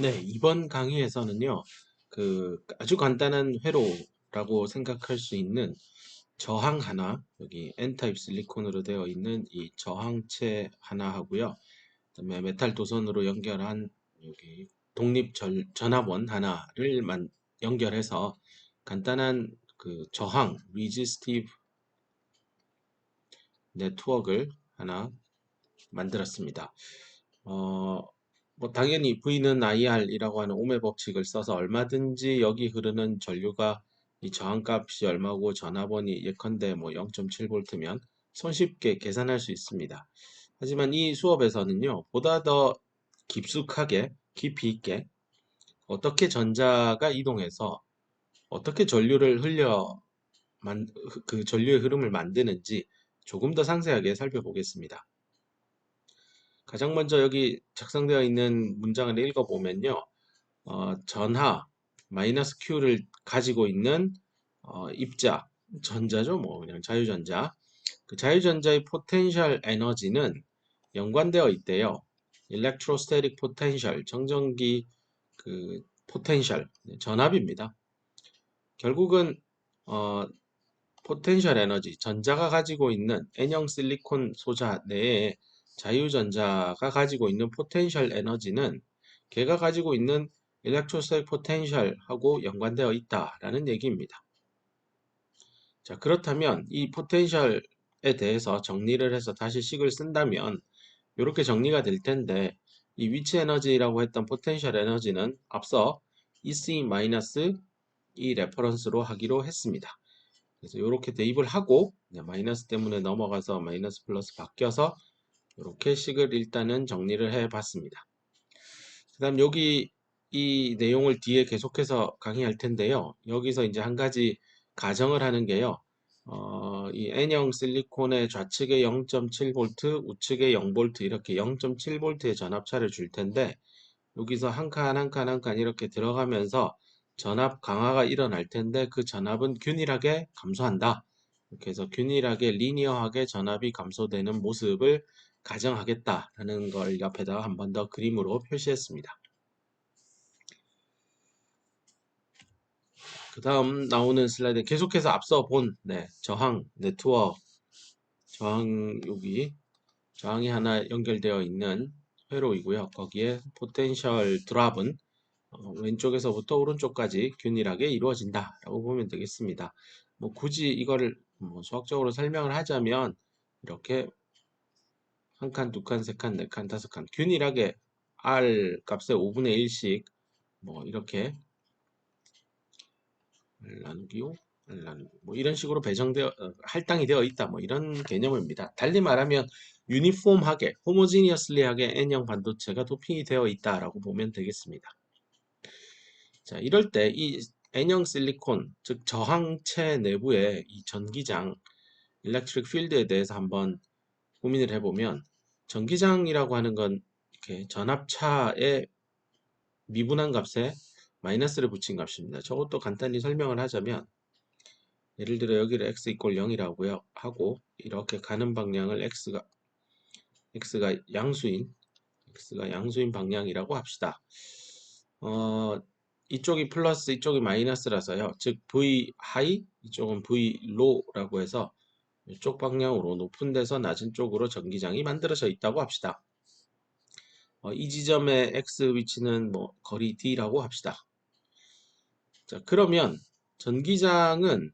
네, 이번 강의에서는요, 그 아주 간단한 회로라고 생각할 수 있는 저항 하나, 여기 N타입 실리콘으로 되어 있는 이 저항체 하나 하고요. 그다음에 메탈 도선으로 연결한 여기 독립 절- 전압원 하나를 만, 연결해서 간단한 그 저항, resistive 네트워크를 하나 만들었습니다. 어, 뭐 당연히 V는 IR이라고 하는 오음의 법칙을 써서 얼마든지 여기 흐르는 전류가 이 저항값이 얼마고 전압원이 예컨대 뭐 0.7V면 손쉽게 계산할 수 있습니다. 하지만 이 수업에서는요, 보다 더 깊숙하게, 깊이 있게 어떻게 전자가 이동해서 어떻게 전류를 흘려 만, 그 전류의 흐름을 만드는지 조금 더 상세하게 살펴보겠습니다. 가장 먼저 여기 작성되어 있는 문장을 읽어보면요. 어, 전하, 마이너스 Q를 가지고 있는 어, 입자, 전자죠. 뭐 그냥 자유전자. 그 자유전자의 포텐셜 에너지는 연관되어 있대요. electrostatic potential, 정전기 그 포텐셜, 전압입니다. 결국은 어, 포텐셜 에너지, 전자가 가지고 있는 N형 실리콘 소자 내에 자유전자가 가지고 있는 포텐셜 에너지는 걔가 가지고 있는 electrostatic potential하고 연관되어 있다라는 얘기입니다. 자, 그렇다면 이 포텐셜에 대해서 정리를 해서 다시 식을 쓴다면 이렇게 정리가 될 텐데 이 위치 에너지라고 했던 포텐셜 에너지는 앞서 EC 마이너스 이 레퍼런스로 하기로 했습니다. 그래서 이렇게 대입을 하고 마이너스 때문에 넘어가서 마이너스 플러스 바뀌어서 이렇게 식을 일단은 정리를 해 봤습니다. 그 다음 여기 이 내용을 뒤에 계속해서 강의할 텐데요. 여기서 이제 한 가지 가정을 하는 게요. 어, 이 N형 실리콘의 좌측에 0.7V, 우측에 0V 이렇게 0.7V의 전압차를 줄 텐데 여기서 한 칸 한 칸 한 칸 이렇게 들어가면서 전압 강화가 일어날 텐데 그 전압은 균일하게 감소한다. 이렇게 해서 균일하게 리니어하게 전압이 감소되는 모습을 가정하겠다라는 걸 옆에다가 한 번 더 그림으로 표시했습니다. 그 다음 나오는 슬라이드 계속해서 앞서 본 네, 저항 네트워크 저항 여기 저항이 하나 연결되어 있는 회로이고요. 거기에 포텐셜 드랍은 어, 왼쪽에서부터 오른쪽까지 균일하게 이루어진다 라고 보면 되겠습니다. 뭐 굳이 이거를 뭐 수학적으로 설명을 하자면 이렇게 한 칸, 두 칸, 세 칸, 네 칸, 다섯 칸 균일하게 R 값의 5분의 1씩 뭐 이렇게 R 나누기 5, R 나누기 뭐 이런 식으로 배정되어 어, 할당이 되어 있다 뭐 이런 개념입니다. 달리 말하면 유니폼하게 호모지니어슬리하게 N형 반도체가 도핑이 되어 있다라고 보면 되겠습니다. 자, 이럴 때 이 N형 실리콘, 즉 저항체 내부의 이 전기장, 일렉트릭 필드에 대해서 한번 고민을 해보면 전기장이라고 하는 건 이렇게 전압차의 미분한 값에 마이너스를 붙인 값입니다. 저것도 간단히 설명을 하자면 예를 들어 여기를 x 이꼴 0이라고요 하고 이렇게 가는 방향을 x가 x가 양수인 x가 양수인 방향이라고 합시다. 어, 이쪽이 플러스 이쪽이 마이너스라서요. 즉 v 하이 이쪽은 v 로우라고 해서 이쪽 방향으로 높은 데서 낮은 쪽으로 전기장이 만들어져 있다고 합시다. 어, 이 지점의 x 위치는 뭐 거리 d라고 합시다. 자, 그러면 전기장은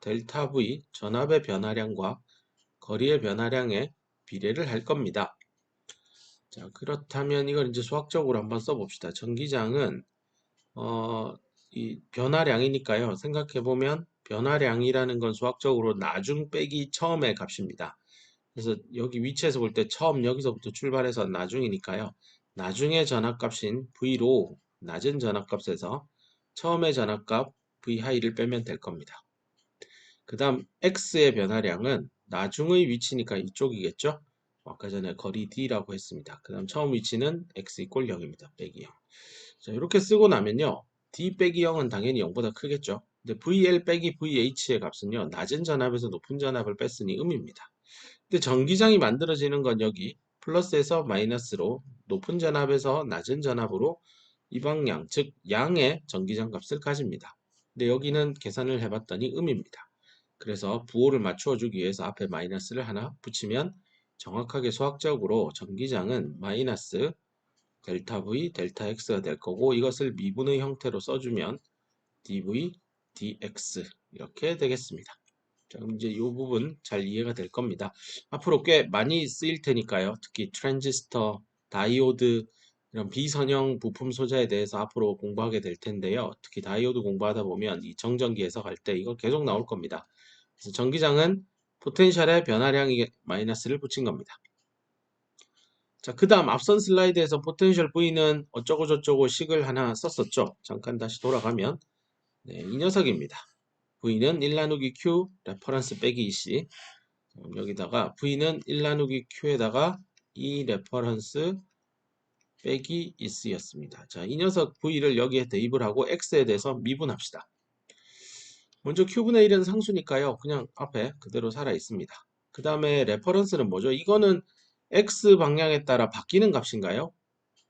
델타 v 전압의 변화량과 거리의 변화량에 비례를 할 겁니다. 자, 그렇다면 이걸 이제 수학적으로 한번 써봅시다. 전기장은 어, 이 변화량이니까요. 생각해 보면 변화량이라는 건 수학적으로 나중 빼기 처음의 값입니다. 그래서 여기 위치에서 볼 때 처음 여기서부터 출발해서 나중이니까요. 나중의 전압값인 V로 낮은 전압값에서 처음의 전압값 V 하이를 빼면 될 겁니다. 그 다음 X의 변화량은 나중의 위치니까 이쪽이겠죠? 아까 전에 거리 D라고 했습니다. 그 다음 처음 위치는 X 이꼴 0입니다. 빼기 0. 자, 이렇게 쓰고 나면요. D 빼기 0은 당연히 0보다 크겠죠. 근데 VL 빼기 VH의 값은요. 낮은 전압에서 높은 전압을 뺐으니 음입니다. 근데 전기장이 만들어지는 건 여기 플러스에서 마이너스로 높은 전압에서 낮은 전압으로 이 방향, 즉 양의 전기장 값을 가집니다. 근데 여기는 계산을 해봤더니 음입니다. 그래서 부호를 맞추어 주기 위해서 앞에 마이너스를 하나 붙이면 정확하게 수학적으로 전기장은 마이너스 델타 V, 델타 X가 될 거고 이것을 미분의 형태로 써주면 dV, dx 이렇게 되겠습니다. 자, 이제 이 부분 잘 이해가 될 겁니다. 앞으로 꽤 많이 쓰일 테니까요. 특히 트랜지스터, 다이오드 이런 비선형 부품 소자에 대해서 앞으로 공부하게 될 텐데요. 특히 다이오드 공부하다 보면 이 정전기 해석할 때 이거 계속 나올 겁니다. 그래서 전기장은 포텐셜의 변화량이 마이너스를 붙인 겁니다. 자, 그 다음 앞선 슬라이드에서 포텐셜 V는 어쩌고 저쩌고 식을 하나 썼었죠. 잠깐 다시 돌아가면 네, 이 녀석입니다. V는 1 나누기 Q 레퍼런스 빼기 EC 그럼 여기다가 V는 1 나누기 Q에다가 E 레퍼런스 빼기 EC였습니다. 자, 이 녀석 V를 여기에 대입을 하고 X에 대해서 미분합시다. 먼저 Q분의 1은 상수니까요. 그냥 앞에 그대로 살아 있습니다. 그 다음에 레퍼런스는 뭐죠? 이거는 X 방향에 따라 바뀌는 값인가요?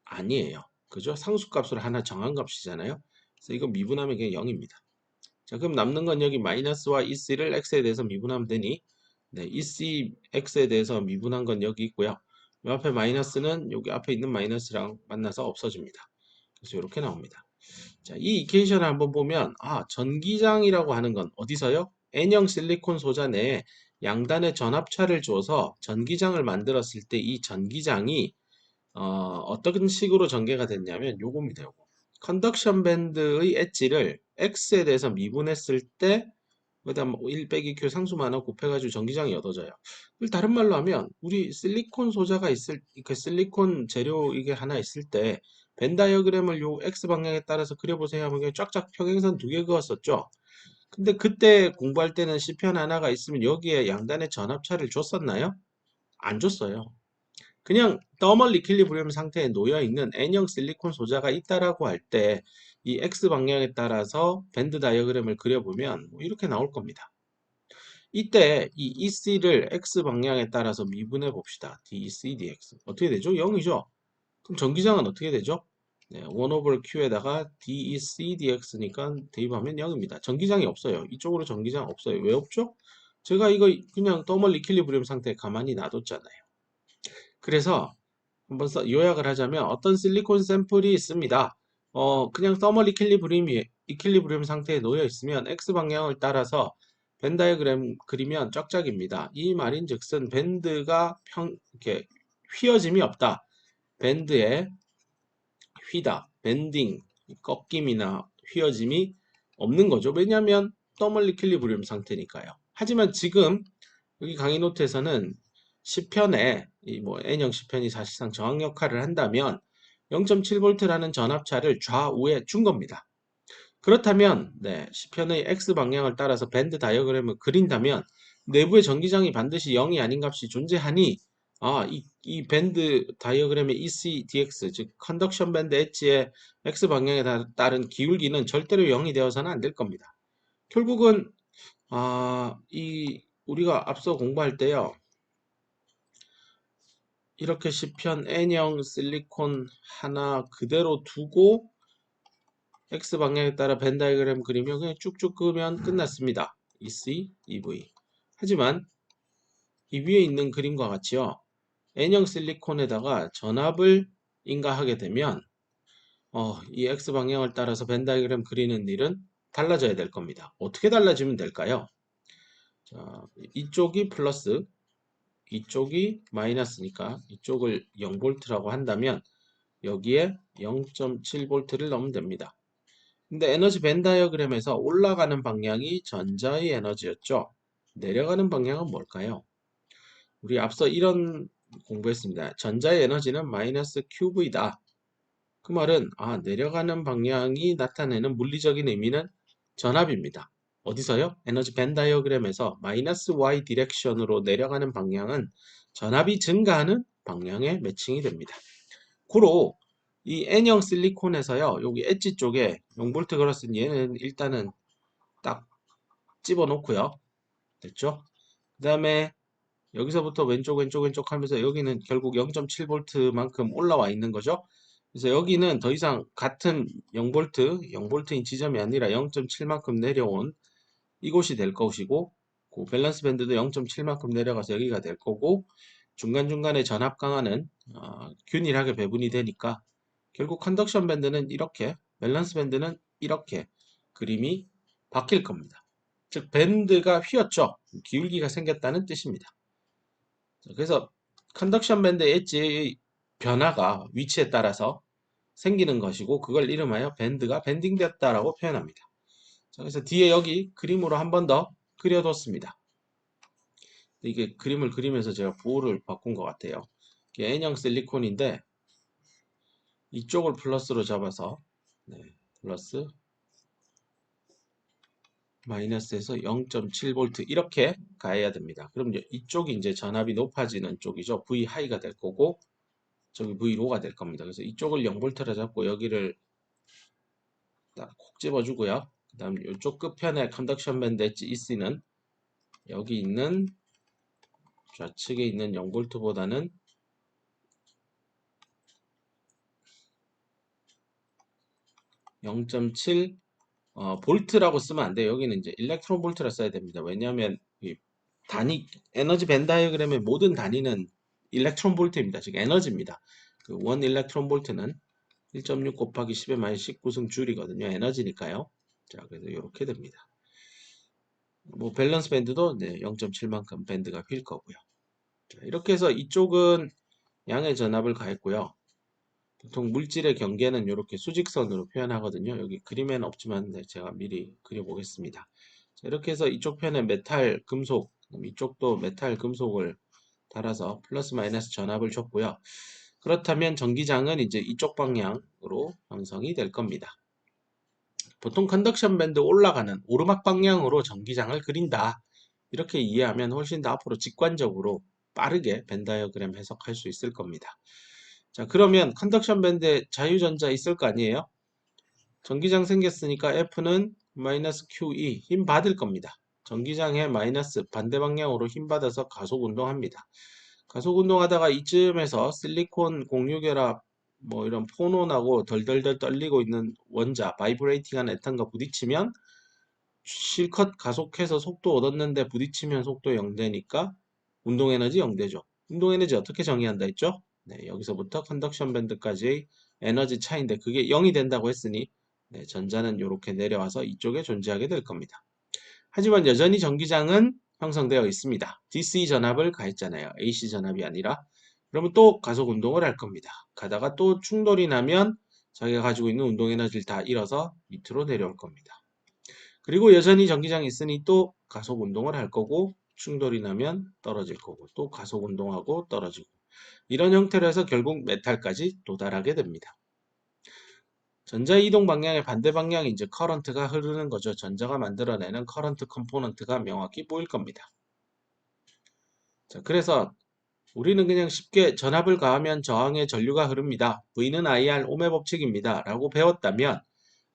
아니에요. 그죠? 상수값으로 하나 정한 값이잖아요. 그래서 이거 미분하면 그냥 0입니다. 자, 그럼 남는 건 여기 마이너스와 EC를 X에 대해서 미분하면 되니 네, EC X에 대해서 미분한 건 여기 있고요. 이 앞에 마이너스는 여기 앞에 있는 마이너스랑 만나서 없어집니다. 그래서 이렇게 나옵니다. 자, 이 이케이션을 한번 보면 아, 전기장이라고 하는 건 어디서요? N형 실리콘 소자 내에 양단의 전압차를 줘서 전기장을 만들었을 때 이 전기장이 어, 어떤 식으로 전개가 됐냐면 요겁니다. 요거. 컨덕션 밴드의 엣지를 X에 대해서 미분했을 때 그다음 1 빼기 Q 상수만화 곱해가지고 전기장이 얻어져요. 다른 말로 하면 우리 실리콘 소자가 있을 그 실리콘 재료 이게 하나 있을 때 벤 다이어그램을 요 X 방향에 따라서 그려보세요 하면 쫙쫙 평행선 두 개 그었었죠. 근데 그때 공부할 때는 C편 하나가 있으면 여기에 양단의 전압차를 줬었나요? 안 줬어요. 그냥 더멀 리킬리브리엄 상태에 놓여 있는 N형 실리콘 소자가 있다라고 할 때 이 X 방향에 따라서 밴드 다이어그램을 그려보면 뭐 이렇게 나올 겁니다. 이때 이 EC를 X 방향에 따라서 미분해 봅시다. DEC, DX. 어떻게 되죠? 0이죠? 그럼 전기장은 어떻게 되죠? 네, 1 over Q에다가 DEC, DX니까 대입하면 0입니다. 전기장이 없어요. 이쪽으로 전기장 없어요. 왜 없죠? 제가 이거 그냥 더멀 리킬리브리엄 상태에 가만히 놔뒀잖아요. 그래서 한번 써, 요약을 하자면 어떤 실리콘 샘플이 있습니다. 어, 그냥 서멀 이퀄리브리엄이 이퀄리브리엄 상태에 놓여 있으면 x 방향을 따라서 밴 다이어그램 그리면 쫙쫙입니다. 이 말인 즉슨 밴드가 평 이렇게 휘어짐이 없다. 밴드에 휘다, 밴딩, 꺾임이나 휘어짐이 없는 거죠. 왜냐하면 더멀 이퀄리브리엄 상태니까요. 하지만 지금 여기 강의 노트에서는 10편에 이 뭐 N형 10편이 사실상 저항 역할을 한다면 0.7V라는 전압차를 좌우에 준 겁니다. 그렇다면 네, 10편의 X 방향을 따라서 밴드 다이어그램을 그린다면 내부의 전기장이 반드시 0이 아닌 값이 존재하니 아, 이, 이 밴드 다이어그램의 EC, DX, 즉 컨덕션 밴드 엣지의 X 방향에 따른 기울기는 절대로 0이 되어서는 안 될 겁니다. 결국은 아, 이 우리가 앞서 공부할 때요. 이렇게 10편 N형 실리콘 하나 그대로 두고 X 방향에 따라 벤 다이그램 그리면 그냥 쭉쭉 그으면 끝났습니다. EC, EV. 하지만 이 위에 있는 그림과 같이요. N형 실리콘에다가 전압을 인가하게 되면 어, 이 X 방향을 따라서 벤 다이그램 그리는 일은 달라져야 될 겁니다. 어떻게 달라지면 될까요? 자, 이쪽이 플러스, 이쪽이 마이너스니까 이쪽을 0V라고 한다면 여기에 0.7V를 넣으면 됩니다. 근데 에너지 밴 다이어그램에서 올라가는 방향이 전자의 에너지였죠. 내려가는 방향은 뭘까요? 우리 앞서 이런 공부했습니다. 전자의 에너지는 마이너스 QV다. 그 말은 아 내려가는 방향이 나타내는 물리적인 의미는 전압입니다. 어디서요? 에너지 밴 다이어그램에서 마이너스 y 디렉션으로 내려가는 방향은 전압이 증가하는 방향에 매칭이 됩니다. 고로 이 N형 실리콘에서요. 여기 엣지 쪽에 0볼트 걸었으니 얘는 일단은 딱 집어넣고요. 됐죠? 그 다음에 여기서부터 왼쪽 왼쪽 왼쪽 하면서 여기는 결국 0.7V만큼 올라와 있는 거죠. 그래서 여기는 더 이상 같은 0V, 0V인 지점이 아니라 0.7만큼 내려온 이곳이 될 것이고 그 밸런스 밴드도 0.7만큼 내려가서 여기가 될 거고 중간중간에 전압 강화는 어, 균일하게 배분이 되니까 결국 컨덕션 밴드는 이렇게 밸런스 밴드는 이렇게 그림이 바뀔 겁니다. 즉 밴드가 휘었죠. 기울기가 생겼다는 뜻입니다. 자, 그래서 컨덕션 밴드의 엣지의 변화가 위치에 따라서 생기는 것이고 그걸 이름하여 밴드가 밴딩되었다라고 표현합니다. 자, 그래서 뒤에 여기 그림으로 한 번 더 그려뒀습니다. 이게 그림을 그리면서 제가 부호를 바꾼 것 같아요. 이게 N형 실리콘인데 이쪽을 플러스로 잡아서 네, 플러스 마이너스에서 0.7V 이렇게 가야 됩니다. 그럼 이쪽이 이제 전압이 높아지는 쪽이죠. V 하이가 될 거고 저기 V 로가 될 겁니다. 그래서 이쪽을 0V로 잡고 여기를 딱 콕 집어주고요. 그 다음 이쪽 끝편에 컨덕션 밴드 엣지 EC는 여기 있는 좌측에 있는 0V보다는 0.7 어, 볼트라고 쓰면 안 돼요. 여기는 이제 일렉트론 볼트라 써야 됩니다. 왜냐하면 이 단위 에너지 밴 다이어그램의 모든 단위는 일렉트론 볼트입니다. 즉 에너지입니다. 그 원 일렉트론 볼트는 1.6 곱하기 10의 마이너스 19승 줄이거든요. 에너지니까요. 자, 그래서 이렇게 됩니다. 뭐 밸런스 밴드도 네, 0.7만큼 밴드가 휠 거고요. 자, 이렇게 해서 이쪽은 양의 전압을 가했고요. 보통 물질의 경계는 이렇게 수직선으로 표현하거든요. 여기 그림에는 없지만 네, 제가 미리 그려보겠습니다. 자, 이렇게 해서 이쪽 편에 메탈, 금속, 이쪽도 메탈, 금속을 달아서 플러스 마이너스 전압을 줬고요. 그렇다면 전기장은 이제 이쪽 방향으로 형성이 될 겁니다. 보통 컨덕션 밴드 올라가는 오르막 방향으로 전기장을 그린다. 이렇게 이해하면 훨씬 더 앞으로 직관적으로 빠르게 밴 다이어그램 해석할 수 있을 겁니다. 자, 그러면 컨덕션 밴드에 자유전자 있을 거 아니에요? 전기장 생겼으니까 F는 마이너스 QE 힘 받을 겁니다. 전기장에 마이너스 반대 방향으로 힘 받아서 가속 운동합니다. 가속 운동하다가 이쯤에서 실리콘 공유결합 뭐 이런 폰온하고 덜덜덜 떨리고 있는 원자 바이브레이팅한 에탄과 부딪히면 실컷 가속해서 속도 얻었는데 부딪히면 속도 0되니까 운동 에너지 0되죠. 운동 에너지 어떻게 정의한다 했죠? 네, 여기서부터 컨덕션 밴드까지의 에너지 차인데 그게 0이 된다고 했으니 네, 전자는 이렇게 내려와서 이쪽에 존재하게 될 겁니다. 하지만 여전히 전기장은 형성되어 있습니다. DC 전압을 가했잖아요. AC 전압이 아니라 그러면 또 가속 운동을 할 겁니다. 가다가 또 충돌이 나면 자기가 가지고 있는 운동 에너지를 다 잃어서 밑으로 내려올 겁니다. 그리고 여전히 전기장이 있으니 또 가속 운동을 할 거고 충돌이 나면 떨어질 거고 또 가속 운동하고 떨어지고 이런 형태로 해서 결국 메탈까지 도달하게 됩니다. 전자 이동 방향의 반대 방향이 이제 커런트가 흐르는 거죠. 전자가 만들어내는 커런트 컴포넌트가 명확히 보일 겁니다. 자, 그래서 우리는 그냥 쉽게 전압을 가하면 저항의 전류가 흐릅니다. V는 IR 오메 법칙입니다. 라고 배웠다면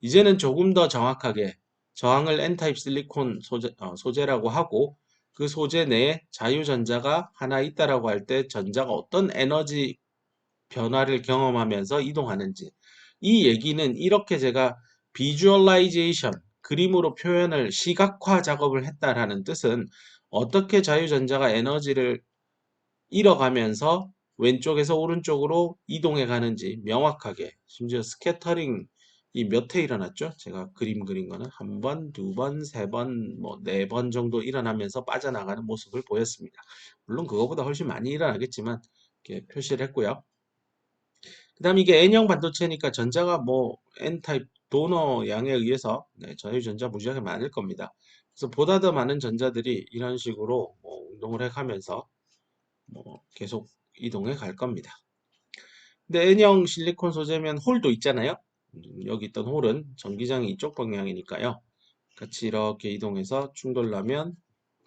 이제는 조금 더 정확하게 저항을 N타입 실리콘 소재, 어, 소재라고 하고 그 소재 내에 자유전자가 하나 있다라고 할 때 전자가 어떤 에너지 변화를 경험하면서 이동하는지 이 얘기는 이렇게 제가 비주얼라이제이션 그림으로 표현을 시각화 작업을 했다라는 뜻은 어떻게 자유전자가 에너지를 잃어가면서 왼쪽에서 오른쪽으로 이동해 가는지 명확하게 심지어 스캐터링 이몇회 일어났죠? 제가 그림 그린 거는 한 번, 두 번, 세 번, 뭐 네 번 정도 일어나면서 빠져나가는 모습을 보였습니다. 물론 그거보다 훨씬 많이 일어나겠지만 이렇게 표시를 했고요. 그 다음 이게 N형 반도체니까 전자가 뭐 N타입 도너 양에 의해서 네, 자유전자 무지하게 많을 겁니다. 그래서 보다 더 많은 전자들이 이런 식으로 뭐 운동을 해가면서 뭐 계속 이동해 갈 겁니다. 근데 N형 실리콘 소재면 홀도 있잖아요. 음, 여기 있던 홀은 전기장이 이쪽 방향이니까요. 같이 이렇게 이동해서 충돌나면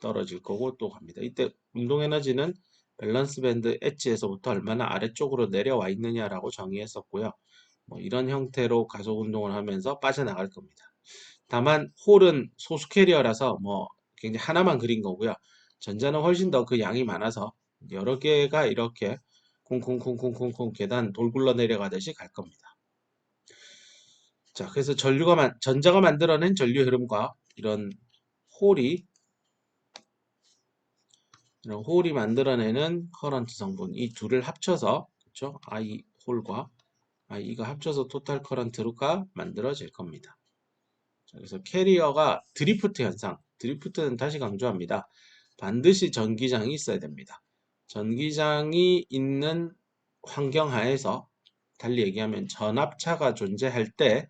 떨어질 거고 또 갑니다. 이때 운동 에너지는 밸런스 밴드 엣지에서부터 얼마나 아래쪽으로 내려와 있느냐라고 정의했었고요. 뭐 이런 형태로 가속 운동을 하면서 빠져나갈 겁니다. 다만 홀은 소수 캐리어라서 뭐 굉장히 하나만 그린 거고요. 전자는 훨씬 더 그 양이 많아서 여러 개가 이렇게 콩콩콩콩콩콩 계단 돌 굴러 내려가듯이 갈 겁니다. 자, 그래서 전류가 만- 전자가 만들어낸 전류 흐름과 이런 홀이 이런 홀이 만들어내는 커런트 성분 이 둘을 합쳐서 그렇죠? I 홀과 I가 합쳐서 토탈 커런트가 만들어질 겁니다. 자, 그래서 캐리어가 드리프트 현상, 드리프트는 다시 강조합니다. 반드시 전기장이 있어야 됩니다. 전기장이 있는 환경 하에서 달리 얘기하면 전압차가 존재할 때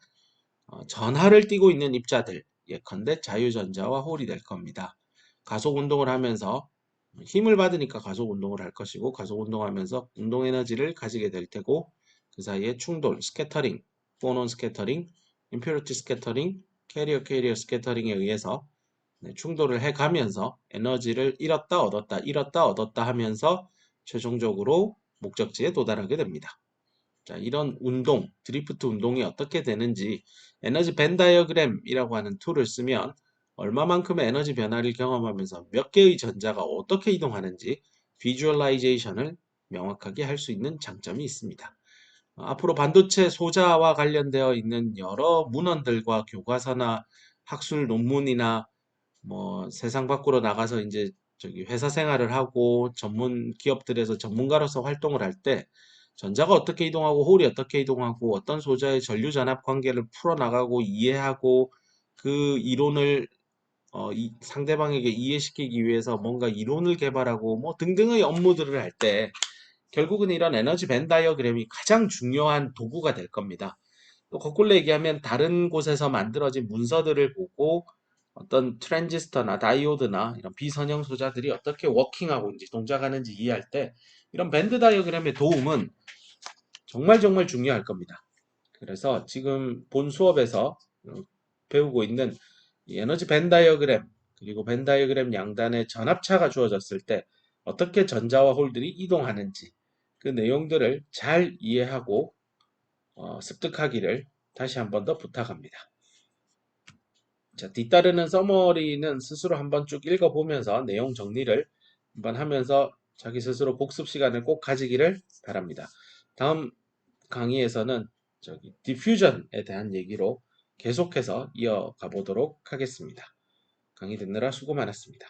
어, 전하를 띠고 있는 입자들 예컨대 자유전자와 홀이 될 겁니다. 가속 운동을 하면서 힘을 받으니까 가속 운동을 할 것이고 가속 운동하면서 운동 에너지를 가지게 될 테고 그 사이에 충돌, 스캐터링, 포논 스캐터링, 임퓨리티 스캐터링, 캐리어 캐리어 스캐터링에 의해서 네, 충돌을 해 가면서 에너지를 잃었다 얻었다 잃었다 얻었다 하면서 최종적으로 목적지에 도달하게 됩니다. 자, 이런 운동, 드리프트 운동이 어떻게 되는지 에너지 벤 다이어그램이라고 하는 툴을 쓰면 얼마만큼의 에너지 변화를 경험하면서 몇 개의 전자가 어떻게 이동하는지 비주얼라이제이션을 명확하게 할 수 있는 장점이 있습니다. 어, 앞으로 반도체 소자와 관련되어 있는 여러 문헌들과 교과서나 학술 논문이나 뭐 세상 밖으로 나가서 이제 저기 회사 생활을 하고 전문 기업들에서 전문가로서 활동을 할 때 전자가 어떻게 이동하고 홀이 어떻게 이동하고 어떤 소자의 전류 전압 관계를 풀어 나가고 이해하고 그 이론을 어, 이 상대방에게 이해시키기 위해서 뭔가 이론을 개발하고 뭐 등등의 업무들을 할 때 결국은 이런 에너지 벤 다이어그램이 가장 중요한 도구가 될 겁니다. 또 거꾸로 얘기하면 다른 곳에서 만들어진 문서들을 보고 어떤 트랜지스터나 다이오드나 이런 비선형 소자들이 어떻게 워킹하고 있는지 동작하는지 이해할 때 이런 밴드 다이어그램의 도움은 정말 정말 중요할 겁니다. 그래서 지금 본 수업에서 어, 배우고 있는 이 에너지 밴 다이어그램 그리고 밴 다이어그램 양단에 전압차가 주어졌을 때 어떻게 전자와 홀들이 이동하는지 그 내용들을 잘 이해하고 어, 습득하기를 다시 한 번 더 부탁합니다. 자, 뒤따르는 서머리는 스스로 한번 쭉 읽어보면서 내용 정리를 한번 하면서 자기 스스로 복습 시간을 꼭 가지기를 바랍니다. 다음 강의에서는 저기 디퓨전에 대한 얘기로 계속해서 이어가 보도록 하겠습니다. 강의 듣느라 수고 많았습니다.